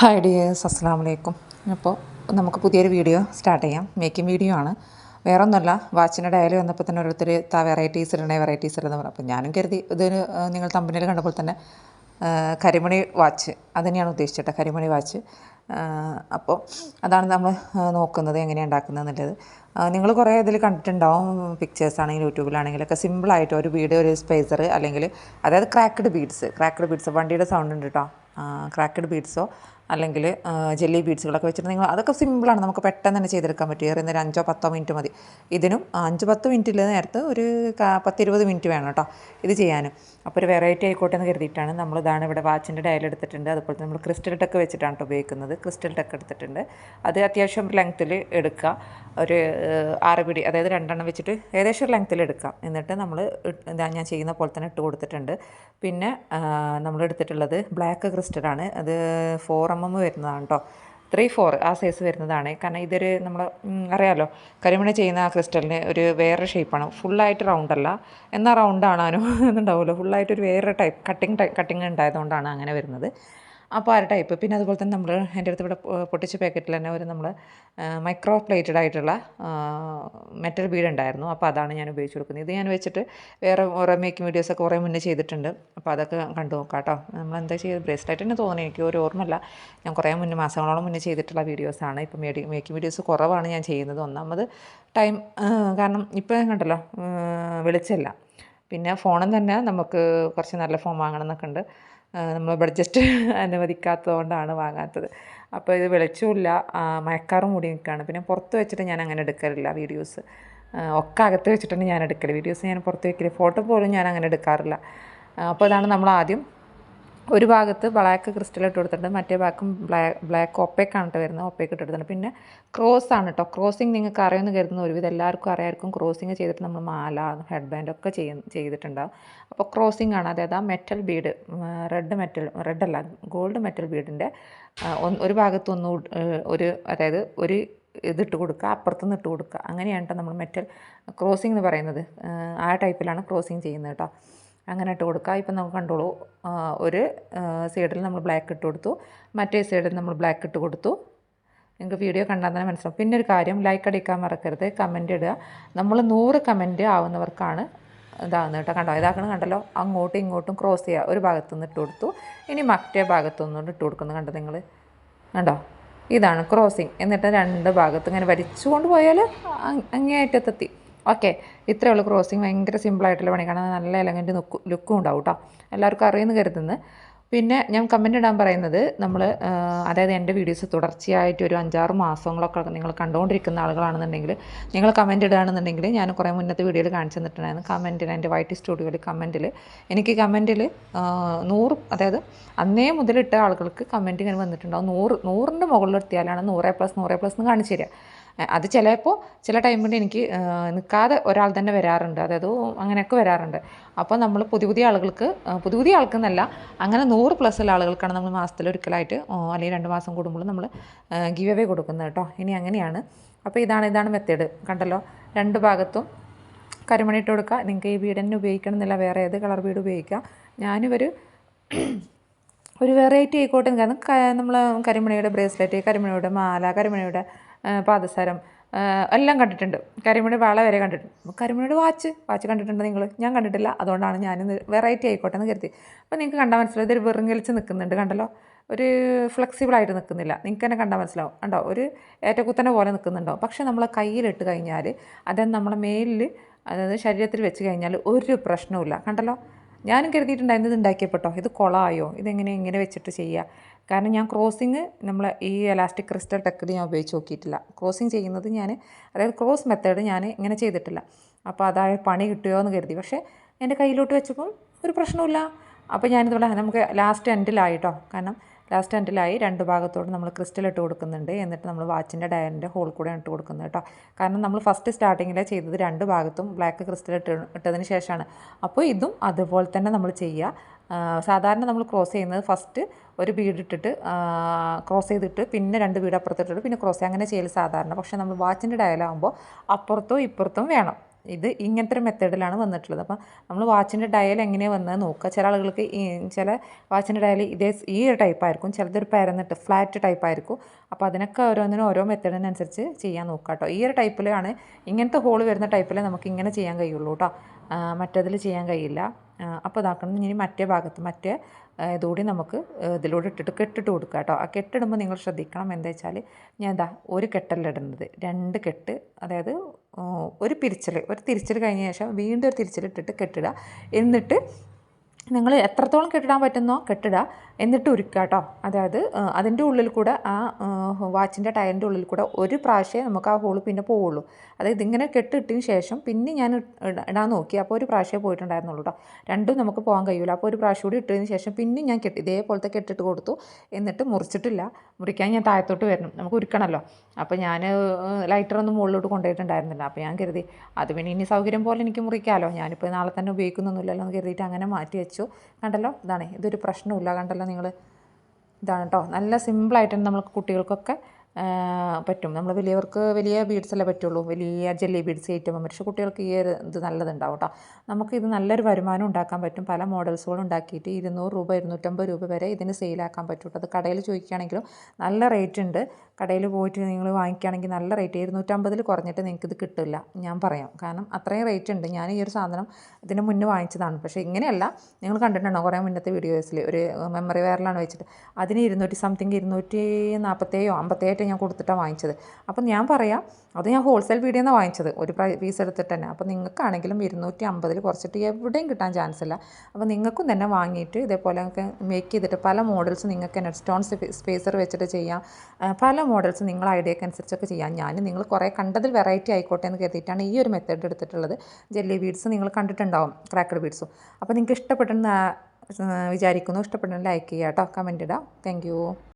Hi dears അസ്സാം വലൈക്കും അപ്പോൾ നമുക്ക് പുതിയൊരു വീഡിയോ സ്റ്റാർട്ട് ചെയ്യാം. മേക്കിംഗ് വീഡിയോ ആണ്. വേറെ ഒന്നുമല്ല വാച്ചിന്റെ ഡയലി വന്നപ്പോൾ തന്നെ ഓരോരുത്തർ താ വെറൈറ്റീസ് ഇടണേ വെറൈറ്റീസ് ഇടുന്ന പറഞ്ഞു. അപ്പോൾ ഞാനും കരുതി ഇതിന് നിങ്ങൾ തമ്പനിയിൽ കണ്ടപ്പോൾ തന്നെ കരിമണി വാച്ച് അത് തന്നെയാണ് ഉദ്ദേശിച്ചിട്ട് കരിമണി വാച്ച് അപ്പോൾ അതാണ് നമ്മൾ നോക്കുന്നത് എങ്ങനെയാണ് ഉണ്ടാക്കുന്നത് എന്നുള്ളത്. നിങ്ങൾ കുറേ ഇതിൽ കണ്ടിട്ടുണ്ടാവും പിക്ചേഴ്സ് ആണെങ്കിലും യൂട്യൂബിലാണെങ്കിലൊക്കെ സിമ്പിളായിട്ട് ഒരു വീഡിയോ ഒരു സ്പേസർ അല്ലെങ്കിൽ അതായത് ക്രാക്ക്ഡ് ബീഡ്സ് ക്രാക്ക്ഡ് ബീഡ്സ് വണ്ടിയുടെ സൗണ്ട് ഉണ്ട് കേട്ടോ ക്രാക്കഡ് ബീഡ്സോ അല്ലെങ്കിൽ ജെല്ലി ബീഡ്സുകളൊക്കെ വെച്ചിട്ട് നിങ്ങൾ അതൊക്കെ സിമ്പിളാണ് നമുക്ക് പെട്ടെന്ന് തന്നെ ചെയ്തെടുക്കാൻ പറ്റും. ഏറെ ഒരു അഞ്ചോ പത്തോ മിനിറ്റ് മതി. ഇതിനും അഞ്ച് പത്ത് മിനിറ്റിൽ നേരത്ത് ഒരു പത്തിരുപത് മിനിറ്റ് വേണം കേട്ടോ ഇത് ചെയ്യാനും. അപ്പോൾ ഒരു വെറൈറ്റി ആയിക്കോട്ടെ എന്ന് കരുതിയിട്ടാണ് നമ്മൾ ഇതാണ് ഇവിടെ വാച്ചിന്റെ ഡയൽ എടുത്തിട്ടുണ്ട്. അതുപോലെ നമ്മൾ ക്രിസ്റ്റൽ ടെക്ക് വെച്ചിട്ടാണ് കേട്ടോ ഉപയോഗിക്കുന്നത്. ക്രിസ്റ്റൽ ടെക്ക് എടുത്തിട്ടുണ്ട്. അത് അത്യാവശ്യം ലെങ്ത്തിൽ എടുക്കുക ഒരു ആറ് പിടി അതായത് രണ്ടെണ്ണം വെച്ചിട്ട് ഏകദേശം ഒരു ലെങ്ത്തിൽ എടുക്കാം. എന്നിട്ട് നമ്മൾ ഇതാ ഞാൻ ചെയ്യുന്ന പോലെ തന്നെ ഇട്ട് കൊടുത്തിട്ടുണ്ട്. പിന്നെ നമ്മൾ എടുത്തിട്ടുള്ളത് ബ്ലാക്ക് ക്രിസ്റ്റലാണ് അത് ഫോർ എം എം വരുന്നതാണ് കേട്ടോ ത്രീ ഫോർ ആ സൈസ് വരുന്നതാണ്. കാരണം ഇതൊരു നമ്മൾ അറിയാമല്ലോ കരിമണി ചെയ്യുന്ന ആ ക്രിസ്റ്റലിന് ഒരു വേറെ ഷേപ്പാണ് ഫുള്ളായിട്ട് റൗണ്ട് അല്ല. എന്നാൽ റൗണ്ട് ആണാനും എന്നുണ്ടാവുമല്ലോ. ഫുള്ളായിട്ട് ഒരു വേറെ ടൈപ്പ് കട്ടിങ് കട്ടിങ് ഉണ്ടായതുകൊണ്ടാണ് അങ്ങനെ വരുന്നത്. അപ്പോൾ ആ ടൈപ്പ് പിന്നെ അതുപോലെ തന്നെ നമ്മൾ എന്റെ അടുത്ത് ഇവിടെ പൊട്ടിച്ച പാക്കറ്റിൽ തന്നെ ഒരു നമ്മൾ മൈക്രോ പ്ലേറ്റഡ് ആയിട്ടുള്ള മെറ്റൽ ബീഡ് ഉണ്ടായിരുന്നു. അപ്പോൾ അതാണ് ഞാൻ ഉപയോഗിച്ച് കൊടുക്കുന്നത്. ഇത് ഞാൻ വെച്ചിട്ട് വേറെ ഓരോ മേക്കിംഗ് വീഡിയോസൊക്കെ കുറേ മുന്നേ ചെയ്തിട്ടുണ്ട്. അപ്പോൾ അതൊക്കെ കണ്ടു നോക്കാം കേട്ടോ. നമ്മൾ എന്താ ചെയ്ത് ബ്രേസ്ലെറ്റ് തന്നെ തോന്നി എനിക്ക് ഒരു ഓർമ്മയില്ല. ഞാൻ കുറേ മുന്നേ മാസങ്ങളോളം മുന്നേ ചെയ്തിട്ടുള്ള വീഡിയോസാണ് ഇപ്പോൾ മേഡി മേക്കിംഗ് വീഡിയോസ് കുറവാണ് ഞാൻ ചെയ്യുന്നത്. ഒന്നാമത് ടൈം കാരണം ഇപ്പോൾ കണ്ടല്ലോ വെളിച്ചമില്ല. പിന്നെ ഫോണും തന്നെ നമുക്ക് കുറച്ച് നല്ല ഫോൺ വാങ്ങണം എന്നൊക്കെ ഉണ്ട്. നമ്മൾ ബഡ്ജറ്റ് അനുവദിക്കാത്തതുകൊണ്ടാണ് വാങ്ങാത്തത്. അപ്പോൾ ഇത് വെളിച്ചമില്ല മയക്കാറും മൂടി നിൽക്കുകയാണ്. പിന്നെ പുറത്ത് വെച്ചിട്ട് ഞാൻ അങ്ങനെ എടുക്കാറില്ല വീഡിയോസ് ഒക്കെ അകത്ത് വെച്ചിട്ടാണ് ഞാൻ എടുക്കൽ വീഡിയോസ് ഞാൻ പുറത്ത് വെക്കില്ല ഫോട്ടോ പോലും ഞാൻ അങ്ങനെ എടുക്കാറില്ല. അപ്പോൾ ഇതാണ് നമ്മൾ ആദ്യം ഒരു ഭാഗത്ത് ബ്ലാക്ക് ക്രിസ്റ്റൽ ഇട്ട് കൊടുത്തിട്ടുണ്ട്. മറ്റേ ഭാഗം ബ്ലാക്ക് ബ്ലാക്ക് ഒപ്പേക്കാണ് കേട്ടോ വരുന്നത്. ഒപ്പേക്ക് ഇട്ട് കൊടുത്തിട്ടുണ്ട്. പിന്നെ ക്രോസ് ആണ് കേട്ടോ ക്രോസിങ് നിങ്ങൾക്ക് അറിയുമെന്ന് കരുതുന്ന ഒരുവിധം എല്ലാവർക്കും അറിയാമായിരിക്കും. ക്രോസിങ് ചെയ്തിട്ട് നമ്മൾ മാല ഹെഡ് ബാൻഡ് ഒക്കെ ചെയ്യ ചെയ്തിട്ടുണ്ടാവും. അപ്പോൾ ക്രോസിങ് ആണ്. അതായത് ആ metal bead red metal red അല്ല ഗോൾഡ് മെറ്റൽ ബീഡിന്റെ ഒരു ഭാഗത്തൊന്ന് ഒരു അതായത് ഒരു ഇതിട്ട് കൊടുക്കുക അപ്പുറത്ത് നിന്ന് ഇട്ട് കൊടുക്കുക. അങ്ങനെയാണ് കേട്ടോ നമ്മൾ മെറ്റൽ ക്രോസിംഗ് എന്ന് പറയുന്നത്. ആ ടൈപ്പിലാണ് ക്രോസിങ് ചെയ്യുന്നത് കേട്ടോ അങ്ങനെ ഇട്ട് കൊടുക്കുക ഇപ്പം നമുക്ക് കണ്ടോളൂ ഒരു സൈഡിൽ നമ്മൾ ബ്ലാക്ക് ഇട്ട് കൊടുത്തു. മറ്റേ സൈഡിൽ നമ്മൾ ബ്ലാക്ക് ഇട്ട് കൊടുത്തു. നിങ്ങൾക്ക് വീഡിയോ കണ്ടാൽ തന്നെ മനസ്സിലാവും. പിന്നെ ഒരു കാര്യം ലൈക്ക് അടിക്കാൻ മറക്കരുത്. കമന്റ് ഇടുക. നമ്മൾ നൂറ് കമന്റ് ആവുന്നവർക്കാണ് ഇതാകുന്നത് കേട്ടോ. കണ്ടോ? ഇതാക്കണം കണ്ടല്ലോ? അങ്ങോട്ടും ഇങ്ങോട്ടും ക്രോസ് ചെയ്യുക. ഒരു ഭാഗത്തു നിന്ന് ഇട്ട് കൊടുത്തു. ഇനി മറ്റേ ഭാഗത്തു നിന്നുകൊണ്ട് ഇട്ട് കൊടുക്കുന്നത് കണ്ടോ നിങ്ങൾ? കണ്ടോ? ഇതാണ് ക്രോസിങ് എന്നിട്ട് രണ്ട് ഭാഗത്ത് ഇങ്ങനെ വലിച്ചുകൊണ്ട് പോയാൽ അങ്ങേയറ്റത്തെത്തി ഓക്കെ. ഇത്രയേ ഉള്ളൂ ക്രോസിങ് ഭയങ്കര സിമ്പിളായിട്ടുള്ള പണി. കാണാൻ നല്ല എലഗന്റ് ലുക്കും ഉണ്ടാവും കേട്ടോ എല്ലാവർക്കും അറിയുമെന്ന് കരുതുന്നു. പിന്നെ ഞാൻ കമന്റ് ഇടാൻ പറയുന്നത് നമ്മൾ അതായത് എന്റെ വീഡിയോസ് തുടർച്ചയായിട്ട് ഒരു അഞ്ചാറ് മാസങ്ങളൊക്കെ നിങ്ങൾ കണ്ടുകൊണ്ടിരിക്കുന്ന ആളുകളാണെന്നുണ്ടെങ്കിൽ നിങ്ങൾ കമന്റ് ഇടുകയാണെന്നുണ്ടെങ്കിൽ ഞാൻ കുറേ മുന്നത്തെ വീഡിയോയിൽ കാണിച്ചു തന്നിട്ടുണ്ടായിരുന്നു. കമന്റിൽ എന്റെ വൈറ്റ് സ്റ്റുഡിയോയിൽ കമന്റിൽ എനിക്ക് കമന്റിൽ നൂറ് അതായത് അന്നേ മുതലിട്ട ആളുകൾക്ക് കമന്റ് ഇങ്ങനെ വന്നിട്ടുണ്ടാവും. നൂറ് നൂറിന്റെ മുകളിലെത്തിയാലാണ് നൂറേ പ്ലസ് നൂറേ പ്ലസ് എന്ന് കാണിച്ചു തരിക. അത് ചിലപ്പോൾ ചില ടൈമിൽ എനിക്ക് നിൽക്കാതെ ഒരാൾ തന്നെ വരാറുണ്ട്. അതായത് അങ്ങനെയൊക്കെ വരാറുണ്ട്. അപ്പോൾ നമ്മൾ പുതിയ പുതിയ ആളുകൾക്ക് പുതിയ പുതിയ ആൾക്കെന്നല്ല അങ്ങനെ നൂറ് പ്ലസ് ഉള്ള ആളുകൾക്കാണ് നമ്മൾ മാസത്തിൽ ഒരിക്കലായിട്ട് അല്ലെങ്കിൽ രണ്ട് മാസം കൂടുമ്പോൾ നമ്മൾ ഗീവ് അവേ കൊടുക്കുന്നത് കേട്ടോ. ഇനി അങ്ങനെയാണ്. അപ്പോൾ ഇതാണ് ഇതാണ് മെത്തേഡ് കണ്ടല്ലോ? രണ്ട് ഭാഗത്തും കരിമണി ഇട്ട് കൊടുക്കുക നിങ്ങൾക്ക് ഈ ബീഡ് തന്നെ ഉപയോഗിക്കണം എന്നില്ല വേറെ ഏത് കളർ ബീഡ് ഉപയോഗിക്കാം. ഞാനിവർ ഒരു വെറൈറ്റി ആയിക്കോട്ടെ കാരണം നമ്മൾ കരിമണിയുടെ ബ്രേസ്ലെറ്റ് കരിമണിയുടെ മാല കരിമണിയുടെ പാദസരം. എല്ലാം കണ്ടിട്ടുണ്ട്. കരിമണി വള വരെ കണ്ടിട്ടുണ്ട്. കരിമണിയുടെ വാച്ച്. വാച്ച് കണ്ടിട്ടുണ്ട് നിങ്ങൾ ഞാൻ കണ്ടിട്ടില്ല. അതുകൊണ്ടാണ് ഞാനിന്ന് വെറൈറ്റി ആയിക്കോട്ടെ എന്ന് കരുതി. അപ്പോൾ നിങ്ങൾക്ക് കണ്ടാൽ മനസ്സിലാവും. ഇതൊരു വെറുങ്ങലിച്ച് നിൽക്കുന്നുണ്ട് കണ്ടല്ലോ? ഒരു ഫ്ലെക്സിബിളായിട്ട് നിൽക്കുന്നില്ല നിങ്ങൾക്ക് തന്നെ കണ്ടാൽ മനസ്സിലാവും. കണ്ടോ? ഒരു ഏറ്റക്കുത്തനെ പോലെ നിൽക്കുന്നുണ്ടോ പക്ഷേ നമ്മൾ കയ്യിലിട്ട് കഴിഞ്ഞാൽ അതായത് നമ്മളെ മേലിൽ അതായത് ശരീരത്തിൽ വെച്ച് കഴിഞ്ഞാൽ ഒരു പ്രശ്നവുമില്ല. കണ്ടല്ലോ? ഞാനും കരുതിയിട്ടുണ്ടായിരുന്നു ഇത് ഉണ്ടാക്കിയപ്പെട്ടോ ഇത് കൊളായോ? ഇതെങ്ങനെ ഇങ്ങനെ വെച്ചിട്ട് ചെയ്യുക കാരണം ഞാൻ ക്രോസിങ് നമ്മൾ ഈ എലാസ്റ്റിക് ക്രിസ്റ്റൽ ടെക്നിക് ഞാൻ ഉപയോഗിച്ച് നോക്കിയിട്ടില്ല. ക്രോസിങ് ചെയ്യുന്നത് ഞാൻ അതായത് ക്രോസ് മെത്തേഡ് ഞാൻ ഇങ്ങനെ ചെയ്തിട്ടില്ല. അപ്പോൾ അതായ പണി കിട്ടുമോ എന്ന് കരുതി. പക്ഷേ എന്റെ കയ്യിലോട്ട് വെച്ചപ്പോൾ ഒരു പ്രശ്നമില്ല അപ്പോൾ ഞാനിതുപോലെ നമുക്ക് ലാസ്റ്റ് എൻഡിലായിട്ടോ കാരണം ലാസ്റ്റ് എൻഡിലായി രണ്ട് ഭാഗത്തോട് നമ്മൾ ക്രിസ്റ്റൽ ഇട്ട് കൊടുക്കുന്നുണ്ട്. എന്നിട്ട് നമ്മൾ വാച്ചിന്റെ ഡയറിന്റെ ഹോൾ കൂടെ ഇട്ട് കൊടുക്കുന്നത് കേട്ടോ. കാരണം നമ്മൾ ഫസ്റ്റ് സ്റ്റാർട്ടിങ്ങിലെ ചെയ്തത് രണ്ട് ഭാഗത്തും ബ്ലാക്ക് ക്രിസ്റ്റൽ ഇട്ട് ഇട്ടതിന് ശേഷമാണ്. അപ്പോൾ ഇതും അതുപോലെ തന്നെ നമ്മൾ ചെയ്യുക. സാധാരണ നമ്മൾ ക്രോസ് ചെയ്യുന്നത് ഫസ്റ്റ് ഒരു ബീഡ് ഇട്ടിട്ട് ക്രോസ് ചെയ്തിട്ട് പിന്നെ രണ്ട് ബീഡ് അപ്പുറത്തിട്ടിട്ട് പിന്നെ ക്രോസ് അങ്ങനെ ചെയ്യൽ സാധാരണ. പക്ഷേ നമ്മൾ വാച്ചിന്റെ ഡയലാകുമ്പോൾ അപ്പുറത്തും ഇപ്പുറത്തും വേണം. ഇത് ഇങ്ങനത്തെ ഒരു മെത്തേഡിലാണ് വന്നിട്ടുള്ളത്. അപ്പോൾ നമ്മൾ വാച്ചിന്റെ ഡയൽ എങ്ങനെയാണ് വന്നത് നോക്കുക. ചില ആളുകൾക്ക് ചില വാച്ചിന്റെ ഡയൽ ഇതേ ഈ ഒരു ടൈപ്പ് ആയിരിക്കും. ചിലതൊരു പരന്നിട്ട് ഫ്ലാറ്റ് ടൈപ്പ് ആയിരിക്കും. അപ്പോൾ അതിനൊക്കെ ഓരോന്നിനും ഓരോ മെത്തേഡിനനുസരിച്ച് ചെയ്യാൻ നോക്കുക കേട്ടോ. ഈ ഒരു ടൈപ്പിലാണ് ഇങ്ങനത്തെ ഹോൾ വരുന്ന ടൈപ്പിൽ നമുക്ക് ഇങ്ങനെ ചെയ്യാൻ കഴിയുള്ളൂ കേട്ടോ. മറ്റേതിൽ ചെയ്യാൻ കഴിയില്ല. അപ്പോൾ ഇതാക്കണം. ഇനി മറ്റേ ഭാഗത്ത് മറ്റേ ഇതുകൂടി നമുക്ക് ഇതിലൂടെ ഇട്ടിട്ട് കെട്ടിട്ട് കൊടുക്കുക കേട്ടോ. ആ കെട്ടിടുമ്പോൾ നിങ്ങൾ ശ്രദ്ധിക്കണം. എന്താ വെച്ചാൽ ഞാൻ എന്താ ഒരു കെട്ടല്ല ഇടുന്നത്. രണ്ട് കെട്ട് അതായത് ഒരു പിരിച്ചൽ ഒരു തിരിച്ചൽ കഴിഞ്ഞ ശേഷം വീണ്ടും ഒരു തിരിച്ചൽ ഇട്ടിട്ട് കെട്ടിടുക. എന്നിട്ട് നിങ്ങൾ എത്രത്തോളം കെട്ടിടാൻ പറ്റുന്നോ കെട്ടിടുക. എന്നിട്ട് ഉരുക്കുക കേട്ടോ അതായത് അതിന്റെ ഉള്ളിൽ കൂടെ ആ വാച്ചിന്റെ ടയറിന്റെ ഉള്ളിൽ കൂടെ ഒരു പ്രാവശ്യമേ നമുക്ക് ആ ഹോൾ പിന്നെ പോവുള്ളൂ. അതായത് ഇങ്ങനെ കെട്ടിട്ടതിന് ശേഷം പിന്നെ ഞാൻ ഇട- ഇടാൻ നോക്കി. അപ്പോൾ ഒരു പ്രാവശ്യമേ പോയിട്ടുണ്ടായിരുന്നുള്ളൂ കേട്ടോ രണ്ടും നമുക്ക് പോകാൻ കഴിയില്ല അപ്പോൾ ഒരു പ്രാവശ്യം കൂടി ഇട്ടതിന് ശേഷം പിന്നെ ഞാൻ കെട്ടി ഇതേപോലത്തെ കെട്ടിട്ട് കൊടുത്തു. എന്നിട്ട് മുറിച്ചിട്ടില്ല. മുറിക്കാൻ ഞാൻ താഴത്തോട്ട് വരണം. നമുക്ക് ഉരുക്കണമല്ലോ. അപ്പോൾ ഞാൻ ലൈറ്ററൊന്നും മുകളിലോട്ട് കൊണ്ടുപോയിട്ടുണ്ടായിരുന്നില്ല. അപ്പോൾ ഞാൻ കരുതി അത് പിന്നെ ഇനി സൗകര്യം പോലെ എനിക്ക് മുറിക്കാമല്ലോ. ഞാനിപ്പോൾ നാളെ തന്നെ ഉപയോഗിക്കുന്നൊന്നുമില്ലല്ലോ എന്ന് കരുതിയിട്ട് അങ്ങനെ മാറ്റി വെച്ചു. കണ്ടല്ലോ? ഇതാണ്. ഇതൊരു പ്രശ്നമില്ല കണ്ടല്ലോ നിങ്ങൾ ഇതാണ് കേട്ടോ നല്ല സിമ്പിളായിട്ട് നമ്മൾക്ക് കുട്ടികൾക്കൊക്കെ പറ്റും. നമ്മൾ വലിയവർക്ക് വലിയ ബീഡ്സ് അല്ലേ പറ്റുള്ളൂ. വലിയ ജെല്ലി ബീഡ്സ് ഏറ്റവും പക്ഷേ കുട്ടികൾക്ക് ഈ ഒരു ഇത് നല്ലതുണ്ടാവും കേട്ടോ നമുക്ക് ഇത് നല്ലൊരു വരുമാനം ഉണ്ടാക്കാൻ പറ്റും. പല മോഡൽസുകളും ഉണ്ടാക്കിയിട്ട് ഇരുന്നൂറ് രൂപ ഇരുന്നൂറ്റമ്പത് രൂപ വരെ ഇതിന് സെയിലാക്കാൻ പറ്റും അത് കടയിൽ ചോദിക്കുകയാണെങ്കിലും നല്ല റേറ്റ് ഉണ്ട്. കടയിൽ പോയിട്ട് നിങ്ങൾ വാങ്ങിക്കുകയാണെങ്കിൽ നല്ല റേറ്റ് ഇരുന്നൂറ്റമ്പതിൽ കുറഞ്ഞിട്ട് നിങ്ങൾക്ക് ഇത് കിട്ടില്ല. ഞാൻ പറയാം. കാരണം അത്രയും റേറ്റ് ഉണ്ട്. ഞാൻ ഈ ഒരു സാധനം ഇതിന് മുന്നേ വാങ്ങിച്ചതാണ്. പക്ഷേ ഇങ്ങനെയല്ല നിങ്ങൾ കണ്ടിട്ടുണ്ടോ കുറേ മുന്നത്തെ വീഡിയോസിൽ ഒരു മെമ്മറി വെയറിലാണ് വെച്ചിട്ട്. അതിന് ഇരുന്നൂറ്റി സംതിങ് ഇരുന്നൂറ്റി നാൽപ്പത്തേഴോ അമ്പത്തേഴോ ഞാൻ കൊടുത്തിട്ടാണ് വാങ്ങിച്ചത്. അപ്പം ഞാൻ പറയാം അത് ഞാൻ ഹോൾസെയിൽ വീഡിയോ നിന്നാണ് വാങ്ങിച്ചത്. ഒരു പീസ് എടുത്തിട്ട് തന്നെ. അപ്പോൾ നിങ്ങൾക്കാണെങ്കിലും ഇരുന്നൂറ്റി അമ്പതിൽ കുറച്ചിട്ട് എവിടെയും കിട്ടാൻ ചാൻസ് ഇല്ല. അപ്പോൾ നിങ്ങൾക്കും തന്നെ വാങ്ങിയിട്ട് ഇതേപോലെ മേക്ക് ചെയ്തിട്ട് പല മോഡൽസ് നിങ്ങൾക്ക് നെറ്റ് സ്റ്റോൺ സ്പേസർ വെച്ചിട്ട് ചെയ്യാം. പല മോഡൽസ് നിങ്ങൾ ഐഡിയക്ക് അനുസരിച്ചൊക്കെ ചെയ്യാം. ഞാൻ നിങ്ങൾ കുറേ കണ്ടതിൽ വെറൈറ്റി ആയിക്കോട്ടെ എന്ന് കരുതിയിട്ടാണ് ഈ ഒരു മെത്തേഡ് എടുത്തിട്ടുള്ളത്. ജെല്ലി ബീഡ്സ് നിങ്ങൾ കണ്ടിട്ടുണ്ടാവും ക്രാക്കഡ് ബീഡ്സും അപ്പോൾ നിങ്ങൾക്ക് ഇഷ്ടപ്പെട്ടെന്ന് വിചാരിക്കുന്നു. ഇഷ്ടപ്പെട്ടെന്ന് ലൈക്ക് ചെയ്യുക കേട്ടോ കമന്റ് ഇടാം. താങ്ക്